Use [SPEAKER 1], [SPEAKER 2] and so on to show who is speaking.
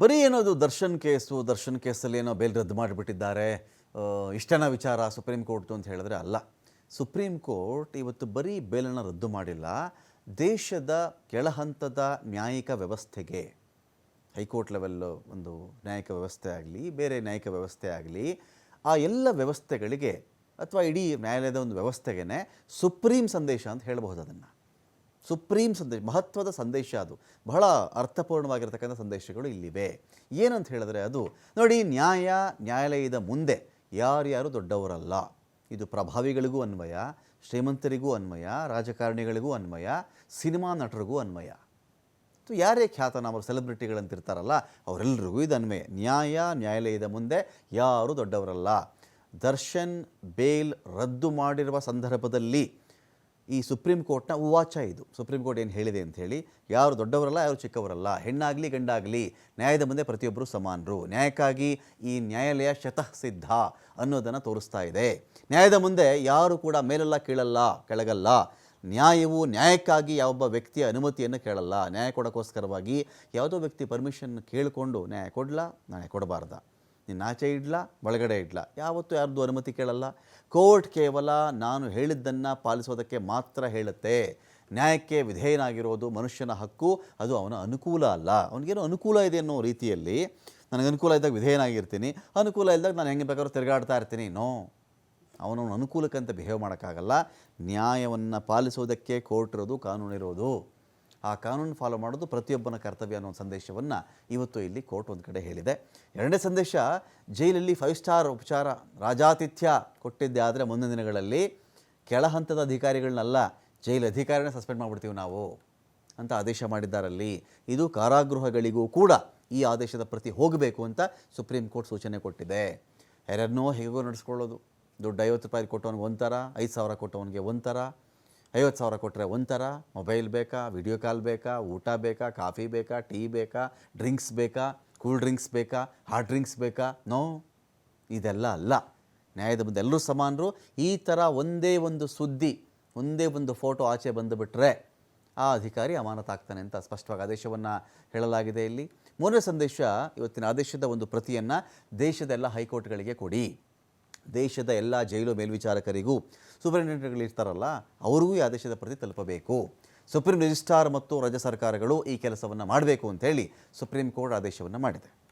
[SPEAKER 1] ಬರೀ ಏನೋದು ದರ್ಶನ್ ಕೇಸು, ದರ್ಶನ್ ಕೇಸಲ್ಲಿ ಏನೋ ಬೇಲ್ ರದ್ದು ಮಾಡಿಬಿಟ್ಟಿದ್ದಾರೆ. ಇಷ್ಟನ ವಿಚಾರ ಸುಪ್ರೀಂ ಕೋರ್ಟ್ದು ಅಂತ ಹೇಳಿದ್ರೆ ಅಲ್ಲ. ಸುಪ್ರೀಂ ಕೋರ್ಟ್ ಇವತ್ತು ಬರೀ ಬೇಲನ್ನು ರದ್ದು ಮಾಡಿಲ್ಲ. ದೇಶದ ಕೆಳಹಂತದ ನ್ಯಾಯಿಕ ವ್ಯವಸ್ಥೆಗೆ, ಹೈಕೋರ್ಟ್ ಲೆವೆಲ್ ಒಂದು ನ್ಯಾಯಿಕ ವ್ಯವಸ್ಥೆ ಆಗಲಿ, ಬೇರೆ ನ್ಯಾಯಿಕ ವ್ಯವಸ್ಥೆ ಆಗಲಿ, ಆ ಎಲ್ಲ ವ್ಯವಸ್ಥೆಗಳಿಗೆ ಅಥವಾ ಇಡೀ ನ್ಯಾಯಾಲಯದ ಒಂದು ವ್ಯವಸ್ಥೆಗೇ ಸುಪ್ರೀಂ ಸಂದೇಶ ಅಂತ ಹೇಳಬಹುದು ಅದನ್ನು. ಸುಪ್ರೀಂ ಸಂದೇಶ, ಮಹತ್ವದ ಸಂದೇಶ ಅದು. ಬಹಳ ಅರ್ಥಪೂರ್ಣವಾಗಿರ್ತಕ್ಕಂಥ ಸಂದೇಶಗಳು ಇಲ್ಲಿವೆ. ಏನಂತ ಹೇಳಿದ್ರೆ ಅದು, ನೋಡಿ, ನ್ಯಾಯ, ನ್ಯಾಯಾಲಯದ ಮುಂದೆ ಯಾರ್ಯಾರು ದೊಡ್ಡವರಲ್ಲ. ಇದು ಪ್ರಭಾವಿಗಳಿಗೂ ಅನ್ವಯ, ಶ್ರೀಮಂತರಿಗೂ ಅನ್ವಯ, ರಾಜಕಾರಣಿಗಳಿಗೂ ಅನ್ವಯ, ಸಿನಿಮಾ ನಟರಿಗೂ ಅನ್ವಯ. ಯಾರೇ ಖ್ಯಾತನಾಮರು, ಸೆಲೆಬ್ರಿಟಿಗಳಂತಿರ್ತಾರಲ್ಲ ಅವರೆಲ್ಲರಿಗೂ ಇದು ಅನ್ವಯ. ನ್ಯಾಯ, ನ್ಯಾಯಾಲಯದ ಮುಂದೆ ಯಾರು ದೊಡ್ಡವರಲ್ಲ. ದರ್ಶನ್, ಬೇಲ್ ರದ್ದು ಮಾಡಿರುವ ಸಂದರ್ಭದಲ್ಲಿ ಈ ಸುಪ್ರೀಂ ಕೋರ್ಟ್ನ ಉವಾಚ ಇದು. ಸುಪ್ರೀಂ ಕೋರ್ಟ್ ಏನು ಹೇಳಿದೆ ಅಂತ ಹೇಳಿ, ಯಾರು ದೊಡ್ಡವರಲ್ಲ, ಯಾರು ಚಿಕ್ಕವರಲ್ಲ, ಹೆಣ್ಣಾಗಲಿ ಗಂಡಾಗಲಿ, ನ್ಯಾಯದ ಮುಂದೆ ಪ್ರತಿಯೊಬ್ಬರು ಸಮಾನರು. ನ್ಯಾಯಕ್ಕಾಗಿ ಈ ನ್ಯಾಯಾಲಯ ಶತಃ ಸಿದ್ಧ ಅನ್ನೋದನ್ನು ತೋರಿಸ್ತಾ ಇದೆ. ನ್ಯಾಯದ ಮುಂದೆ ಯಾರು ಕೂಡ ಮೇಲಲ್ಲ, ಕೀಳಲ್ಲ, ಕೆಳಗಲ್ಲ. ನ್ಯಾಯವು ನ್ಯಾಯಕ್ಕಾಗಿ ಯಾವೊಬ್ಬ ವ್ಯಕ್ತಿಯ ಅನುಮತಿಯನ್ನು ಕೇಳಲ್ಲ. ನ್ಯಾಯ ಕೊಡೋಕ್ಕೋಸ್ಕರವಾಗಿ ಯಾವುದೋ ವ್ಯಕ್ತಿ ಪರ್ಮಿಷನ್ ಕೇಳಿಕೊಂಡು ನ್ಯಾಯ ಕೊಡಲ? ನ್ಯಾಯ ಕೊಡಬಾರ್ದ? ನೀನು ಆಚೆ ಇಡ್ಲಾ, ಒಳಗಡೆ ಇಡ್ಲಾ. ಯಾವತ್ತೂ ಯಾರ್ದು ಅನುಮತಿ ಕೇಳಲ್ಲ. ಕೋರ್ಟ್ ಕೇವಲ ನಾನು ಹೇಳಿದ್ದನ್ನು ಪಾಲಿಸೋದಕ್ಕೆ ಮಾತ್ರ ಹೇಳುತ್ತೆ. ನ್ಯಾಯಕ್ಕೆ ವಿಧೇಯನಾಗಿರೋದು ಮನುಷ್ಯನ ಹಕ್ಕು, ಅದು ಅವನ ಅನುಕೂಲ ಅಲ್ಲ. ಅವನಿಗೇನು ಅನುಕೂಲ ಇದೆ ಅನ್ನೋ ರೀತಿಯಲ್ಲಿ ನನಗೆ ಅನುಕೂಲ ಇದ್ದಾಗ ವಿಧೇಯನಾಗಿರ್ತೀನಿ. ಅನುಕೂಲ ಇದ್ದಾಗ ನಾನು ಹೆಂಗೆ ಬೇಕಾದ್ರೂ ತಿರುಗಾಡ್ತಾ ಇರ್ತೀನಿ. ನೋ. ಅವನವನ ಅನುಕೂಲಕ್ಕಂತ ಬಿಹೇವ್ ಮಾಡೋಕ್ಕಾಗಲ್ಲ. ನ್ಯಾಯವನ್ನು ಪಾಲಿಸೋದಕ್ಕೆ ಕೋರ್ಟ್ ಇರೋದು ಕಾನೂನು ಇರೋದು ಆ ಕಾನೂನು ಫಾಲೋ ಮಾಡೋದು ಪ್ರತಿಯೊಬ್ಬನ ಕರ್ತವ್ಯ ಅನ್ನೋ ಸಂದೇಶವನ್ನು ಇವತ್ತು ಇಲ್ಲಿ ಕೋರ್ಟ್ ಒಂದು ಕಡೆ ಹೇಳಿದೆ. ಎರಡನೇ ಸಂದೇಶ, ಜೈಲಲ್ಲಿ ಫೈವ್ ಸ್ಟಾರ್ ಉಪಚಾರ ರಾಜಾತಿಥ್ಯ ಕೊಟ್ಟಿದ್ದೆ ಆದರೆ ಮುಂದಿನ ದಿನಗಳಲ್ಲಿ ಕೆಳ ಹಂತದ ಅಧಿಕಾರಿಗಳನ್ನೆಲ್ಲ, ಜೈಲ್ ಅಧಿಕಾರಿನ ಸಸ್ಪೆಂಡ್ ಮಾಡಿಬಿಡ್ತೀವಿ ನಾವು ಅಂತ ಆದೇಶ ಮಾಡಿದ್ದಾರಲ್ಲಿ. ಇದು ಕಾರಾಗೃಹಗಳಿಗೂ ಕೂಡ ಈ ಆದೇಶದ ಪ್ರತಿ ಹೋಗಬೇಕು ಅಂತ ಸುಪ್ರೀಂ ಕೋರ್ಟ್ ಸೂಚನೆ ಕೊಟ್ಟಿದೆ. ಯಾರನ್ನೋ ಹೇಗೋ ನಡೆಸ್ಕೊಳ್ಳೋದು. ದುಡ್ಡು ಐವತ್ತು ರೂಪಾಯಿ ಕೊಟ್ಟವನಿಗೆ ಒಂಥರ ಐದು ಸಾವಿರ ಕೊಟ್ಟವನಿಗೆ ಒಂಥರ ಐವತ್ತು ಸಾವಿರ ಕೊಟ್ಟರೆ ಒಂಥರ ಮೊಬೈಲ್ ಬೇಕಾ, ವಿಡಿಯೋ ಕಾಲ್ ಬೇಕಾ, ಊಟ ಬೇಕಾ, ಕಾಫಿ ಬೇಕಾ, ಟೀ ಬೇಕಾ, ಡ್ರಿಂಕ್ಸ್ ಬೇಕಾ, ಕೂಲ್ ಡ್ರಿಂಕ್ಸ್ ಬೇಕಾ, ಹಾಟ್ ಡ್ರಿಂಕ್ಸ್ ಬೇಕಾ? ನೋ, ಇದೆಲ್ಲ ಅಲ್ಲ. ನ್ಯಾಯದ ಮುಂದೆ ಎಲ್ಲರೂ ಸಮಾನರು. ಈ ಥರ ಒಂದೇ ಒಂದು ಸುದ್ದಿ, ಒಂದೇ ಒಂದು ಫೋಟೋ ಆಚೆ ಬಂದುಬಿಟ್ರೆ ಆ ಅಧಿಕಾರಿ ಅಮಾನತಾಗ್ತಾನೆ ಅಂತ ಸ್ಪಷ್ಟವಾಗಿ ಆದೇಶವನ್ನು ಹೇಳಲಾಗಿದೆ ಇಲ್ಲಿ. ಮೂರನೇ ಸಂದೇಶ, ಇವತ್ತಿನ ಆದೇಶದ ಒಂದು ಪ್ರತಿಯನ್ನು ದೇಶದ ಎಲ್ಲ ಹೈಕೋರ್ಟ್ಗಳಿಗೆ ಕೊಡಿ. ದೇಶದ ಎಲ್ಲ ಜೈಲು ಮೇಲ್ವಿಚಾರಕರಿಗೂ ಸೂಪರಿಂಟೆಂಡೆಂಟ್ಗಳು ಇರ್ತಾರಲ್ಲ ಅವ್ರಿಗೂ ಈ ಆದೇಶದ ಪ್ರತಿ ತಲುಪಬೇಕು. ಸುಪ್ರೀಂ ರಿಜಿಸ್ಟ್ರಾರ್ ಮತ್ತು ರಾಜ್ಯ ಸರ್ಕಾರಗಳು ಈ ಕೆಲಸವನ್ನು ಮಾಡಬೇಕು ಅಂತೇಳಿ ಸುಪ್ರೀಂ ಕೋರ್ಟ್ ಆದೇಶವನ್ನು ಮಾಡಿದೆ.